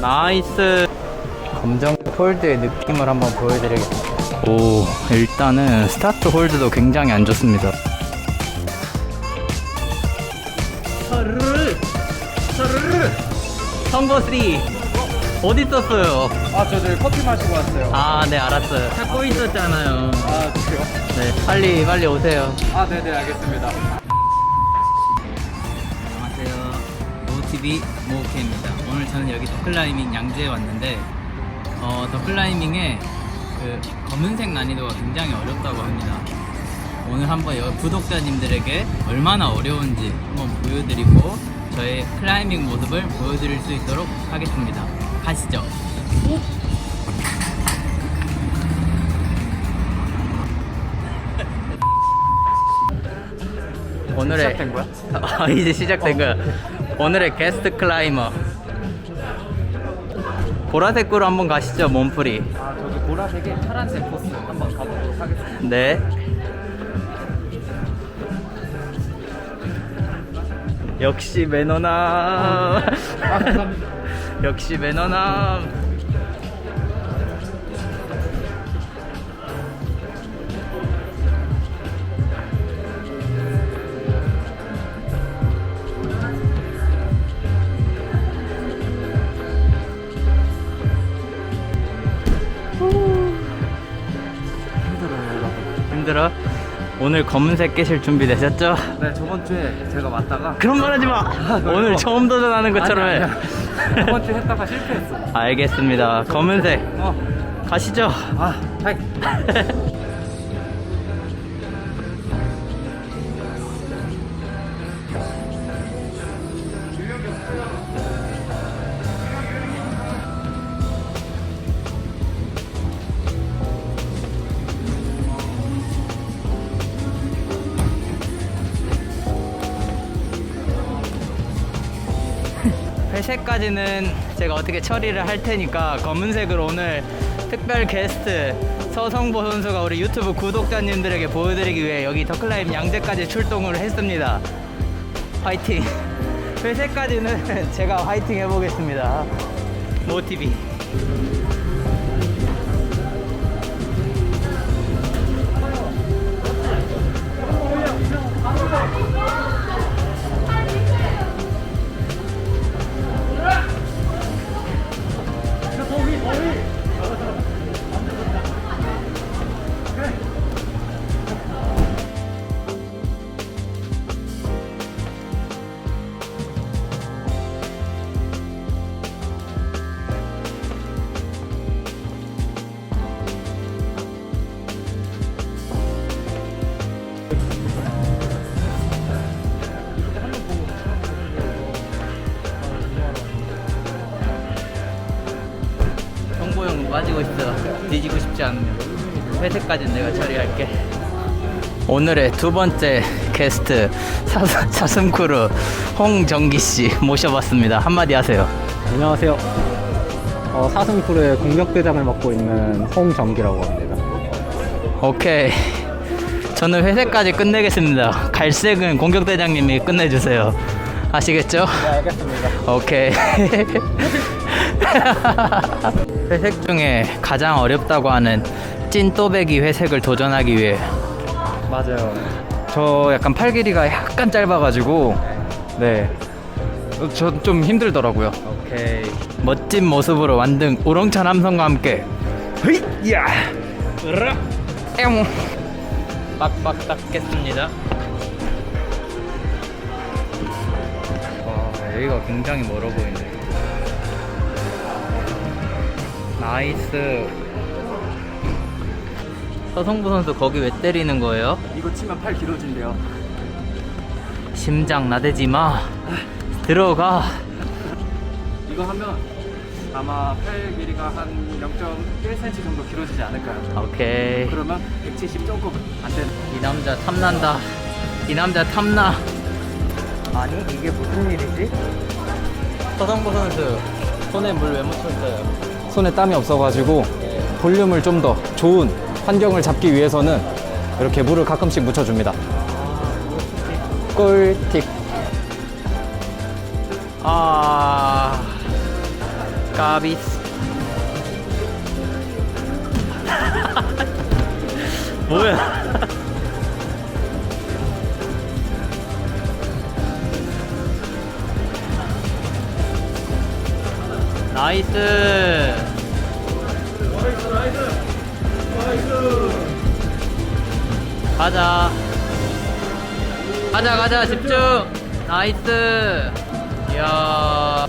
나이스. 검정 홀드의 느낌을 한번 보여드리겠습니다. 오, 일단은 스타트 홀드도 굉장히 안 좋습니다. 서르르, 서르르. 선거 3 어디 있었어요? 아, 저 저기 커피 마시고 왔어요. 아, 네 알았어요. 찾고 있었잖아요. 아, 그래요? 네, 빨리 빨리 오세요. 아, 네네, 알겠습니다. 노티비 모오케입니다. 오늘 저는 여기 더클라이밍 양재에 왔는데 어, 더클라이밍의 그 검은색 난이도가 굉장히 어렵다고 합니다. 오늘 한번 구독자님들에게 얼마나 어려운지 한번 보여드리고 저의 클라이밍 모습을 보여드릴 수 있도록 하겠습니다. 가시죠. 오늘의 시작된 거야? 아, 이제 시작된 거야. 오늘의 게스트 클라이머. 보라색으로 한번 가시죠, 몸풀이. 아, 저기 보라색에 파란색 코스 한번 가보도록 하겠습니다. 네. 역시 매너남. 아, 감사합니다. 역시 매너남. 오늘 검은색 깨실 준비 되셨죠? 네, 저번 주에 제가 왔다가 그런 말 하지 마! 오늘 처음 도전하는 것처럼 해. 저번 주에 했다가 실패했어. 알겠습니다. 검은색. 어, 가시죠. 아, 하이. 색까지는 제가 어떻게 처리를 할 테니까 검은색으로 오늘 특별 게스트 서성보 선수가 우리 유튜브 구독자님들에게 보여드리기 위해 여기 더클라임 양재까지 출동을 했습니다. 화이팅! 회색까지는 제가 화이팅 해보겠습니다. 모티비. 빠지고 있어. 뒤지고 싶지 않으면. 회색까지는 내가 처리할게. 오늘의 두 번째 게스트 사, 사슴크루 홍정기 씨 모셔봤습니다. 한마디 하세요. 안녕하세요. 어, 사슴크루의 공격대장을 맡고 있는 홍정기라고 합니다. 오케이. 저는 회색까지 끝내겠습니다. 갈색은 공격대장님이 끝내주세요. 아시겠죠? 네, 알겠습니다. 오케이. 회색 중에 가장 어렵다고 하는 찐또배기 회색을 도전하기 위해 맞아요. 저 약간 팔 길이가 약간 짧아가지고, 네. 저 좀 힘들더라고요. 오케이. 멋진 모습으로 만든 우렁찬 함성과 함께 헤이야! 으라 엠 빡빡 닦겠습니다. 와 여기가 굉장히 멀어 보이네. 나이스. 서성부 선수 거기 왜 때리는 거예요? 이거 치면 팔 길어진대요. 심장 나대지 마. 들어가. 이거 하면 아마 팔 길이가 한 0.1cm 정도 길어지지 않을까요? 오케이. 그러면 170 조금 안 되는. 이 남자 탐난다. 이 남자 탐나. 아니 이게 무슨 일이지? 서성부 선수 손에 물 왜 묻혔어요? 손에 땀이 없어가지고 볼륨을 좀 더 좋은 환경을 잡기 위해서는 이렇게 물을 가끔씩 묻혀줍니다. 꿀팁. 아 까비스 뭐야 나이스 가자. 가자 가자 집중. 나이스. 이야.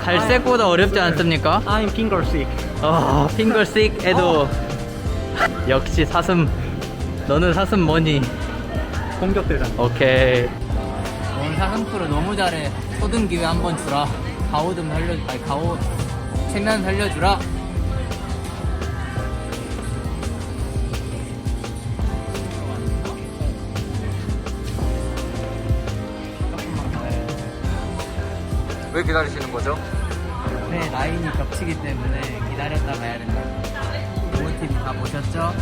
갈색보다 어렵지 않습니까? I'm finger sick. 어, 핑거식 에도. 역시 사슴. 너는 사슴 뭐니? 공격 대장. 오케이. 오늘 사슴 프로 너무 잘해. 소등 기회 한 번 주라. 가오 좀 살려 아니 가오 체면 살려주라 왜 기다리시는 거죠? 네 라인이 겹치기 때문에 기다렸다 가야 된다. 모모TV 다 보셨죠?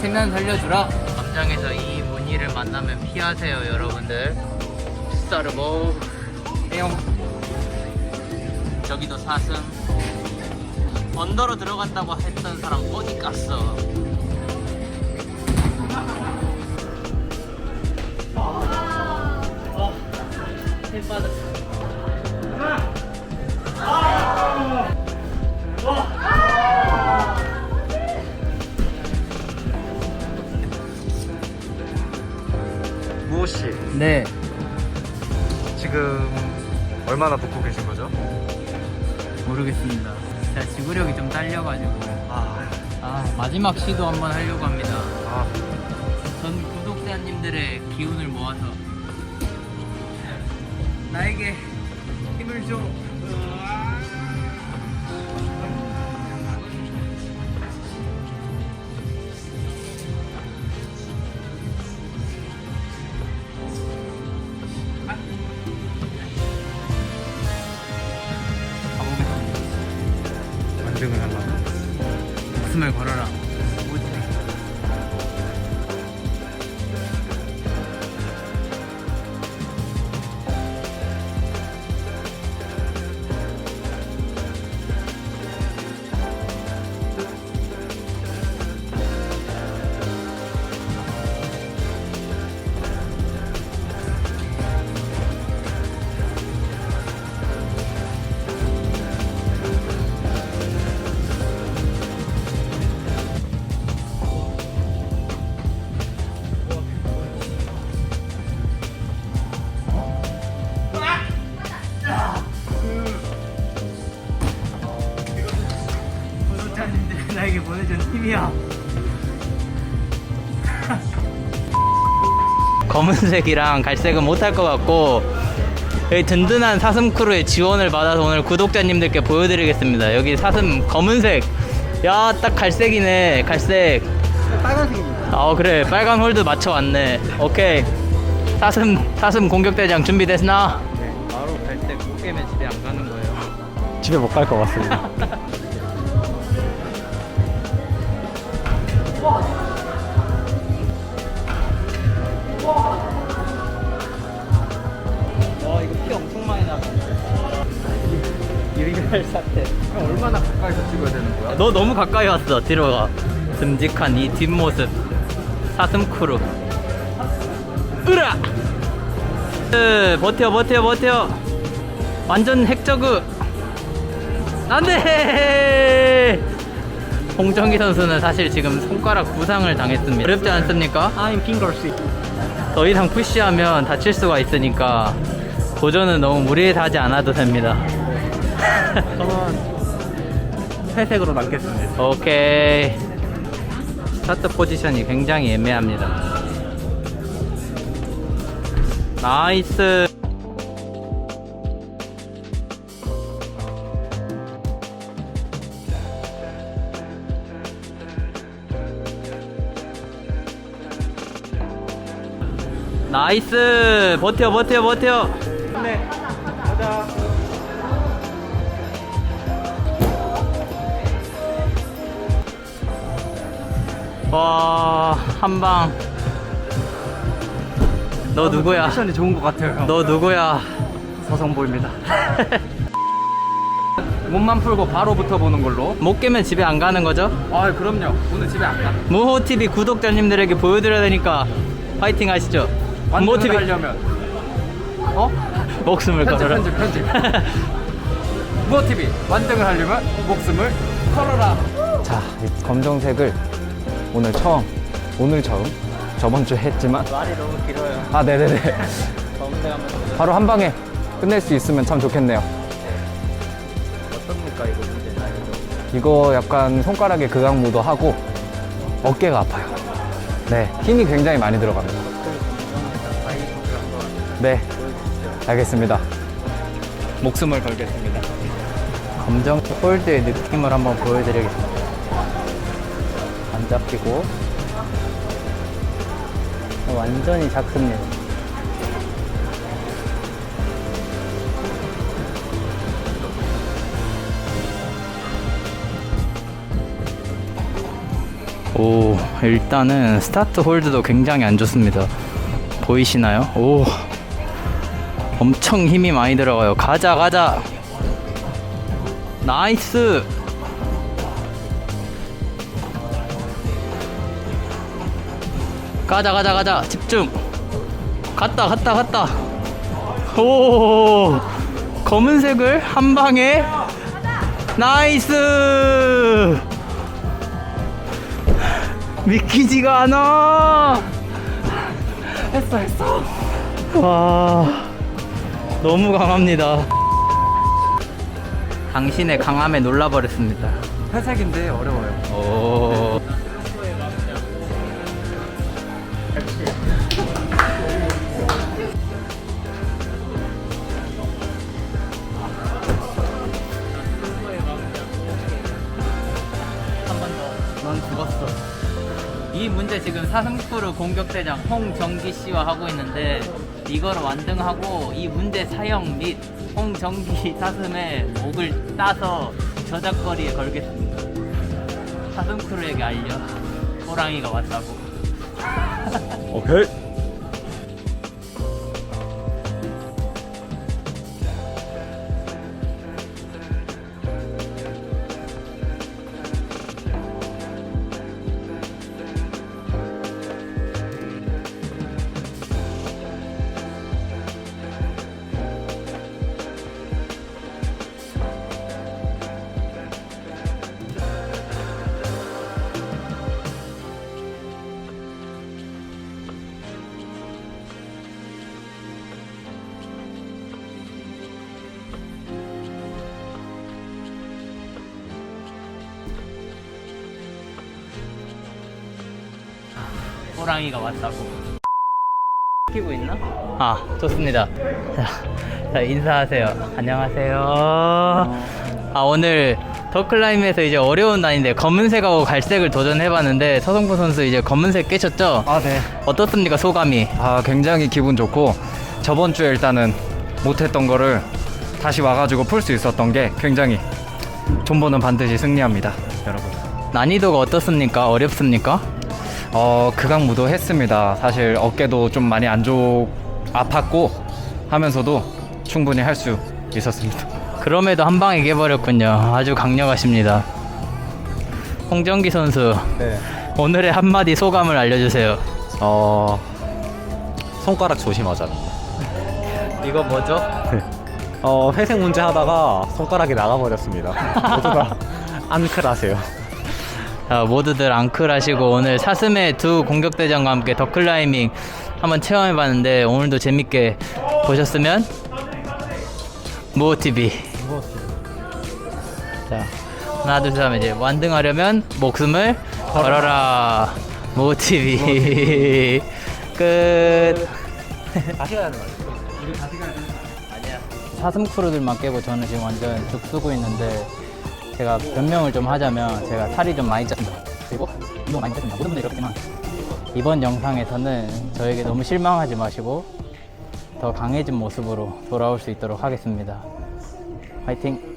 체면 살려주라. 담장에서 이 무늬를 만나면 피하세요 여러분들. 스타르보 뿅 저기도 사슴 언더로 들어간다고 했던 사람 어디 갔어? 어, 힘 빠졌어. 무호 씨, 네, 지금 얼마나 붓고 계신 거죠? 모르겠습니다. 제가 지구력이 좀 딸려가지고 아, 아 마지막 시도 한번 하려고 합니다. 아, 전 구독자님들의 기운을 모아서 나에게 힘을 줘. 완등을 하려면 목숨을 걸어라. 검은색이랑 갈색은 못할 것 같고 여기 든든한 사슴 크루의 지원을 받아서 오늘 구독자님들께 보여드리겠습니다. 여기 사슴 검은색, 야 딱 갈색이네 갈색. 빨간색입니다. 아 그래 빨간 홀드 맞춰 왔네. 오케이 사슴 사슴 공격 대장 준비됐나? 네. 바로 갈색 못 깨면 집에 안 가는 거예요. 집에 못 갈 것 같습니다. 유리발 사태. 얼마나 가까이서 찍어야 되는 거야? 너 너무 가까이 왔어. 뒤로 가. 듬직한 이 뒷모습. 사슴 크루. 으라! 으, 버텨 버텨 버텨. 완전 핵저그. 안 돼. 홍정기 선수는 사실 지금 손가락 부상을 당했습니다. 어렵지 않습니까? I'm finger sick. 더 이상 푸시하면 다칠 수가 있으니까 도전은 너무 무리해서 하지 않아도 됩니다. 저는 회색으로 남겠습니다. 오케이. 스타트 포지션이 굉장히 애매합니다. 나이스. 나이스 버텨 버텨 버텨 네. 가 와 한 방 너 누구야 컨디션이 좋은 것 같아요. 너 누구야 서성보입니다. 몸만 풀고 바로 붙어보는 걸로. 못 깨면 집에 안 가는 거죠? 아 그럼요. 오늘 집에 안 가. 무호TV 구독자님들에게 보여드려야 되니까 파이팅 하시죠 무호TV 하려면 어? 목숨을 편집 걸어라 편집 편집. 무어 TV 완등을 하려면 목숨을 걸어라. 자, 이 검정색을 오늘 처음, 오늘 처음, 저번 주에 했지만, 말이 너무 길어요 아, 네네네. 바로 한 방에 끝낼 수 있으면 참 좋겠네요. 어떻습니까 이거 문제 나이도 이거 약간 손가락에 극악무도 하고, 어깨가 아파요. 네, 힘이 굉장히 많이 들어갑니다. 네, 알겠습니다. 목숨을 걸겠습니다. 검정 홀드의 느낌을 한번 보여드리겠습니다 안 잡히고. 완전히 작습니다 오 일단은 스타트 홀드도 굉장히 안 좋습니다. 보이시나요? 오 엄청 힘이 많이 들어가요. 가자 가자. 나이스 가자 가자 가자. 집중. 갔다 갔다 갔다. 오 검은색을 한 방에. 나이스! 믿기지가 않아. 했어 했어. 와 너무 강합니다. 당신의 강함에 놀라버렸습니다. 회색인데 어려워요. 오. 이 문제 지금 사슴프로 공격대장 홍정기 씨와 하고 있는데 이걸 완등하고 이 문제 사형 및 홍정기 사슴의 목을 따서 저작거리에 걸겠습니다. 사슴크루에게 알려 호랑이가 왔다고. 오케이. 호랑이가 왔다고. 키고 있나? 아, 좋습니다. 자, 자, 인사하세요. 안녕하세요. 아, 오늘 더클라임에서 이제 어려운 난인데 검은색하고 갈색을 도전해봤는데 서성구 선수 이제 검은색 깨셨죠? 아, 네. 어떻습니까, 소감이? 아, 굉장히 기분 좋고, 저번 주에 일단은 못했던 거를 다시 와가지고 풀 수 있었던 게 굉장히 존버는 반드시 승리합니다, 여러분. 난이도가 어떻습니까? 어렵습니까? 어, 극악무도 했습니다. 사실 어깨도 좀 많이 안 좋, 아팠고 하면서도 충분히 할 수 있었습니다. 그럼에도 한 방에 깨버렸군요. 아주 강력하십니다. 홍정기 선수, 네. 오늘의 한마디 소감을 알려주세요. 어 손가락 조심하자. 이거 뭐죠? 어 회색 문제 하다가 손가락이 나가버렸습니다. 모두 다 안클하세요. 자, 모두들 앙클 하시고 오늘 사슴의 두 공격대장과 함께 더 클라이밍 한번 체험해봤는데 오늘도 재밌게 보셨으면 무호TV 자 하나 둘 셋 하면 이제 완등하려면 목숨을 걸어라. 무호TV 끝. 다시 가야 하는 거 아니야. 사슴 크루들만 깨고 저는 지금 완전 죽 쓰고 있는데 제가 변명을 좀 하자면 제가 살이 좀 많이 쪘습니다. 그리고 운동 많이 쪘습니다. 모든 분들이 그렇겠지만 이번 영상에서는 저에게 너무 실망하지 마시고 더 강해진 모습으로 돌아올 수 있도록 하겠습니다. 화이팅!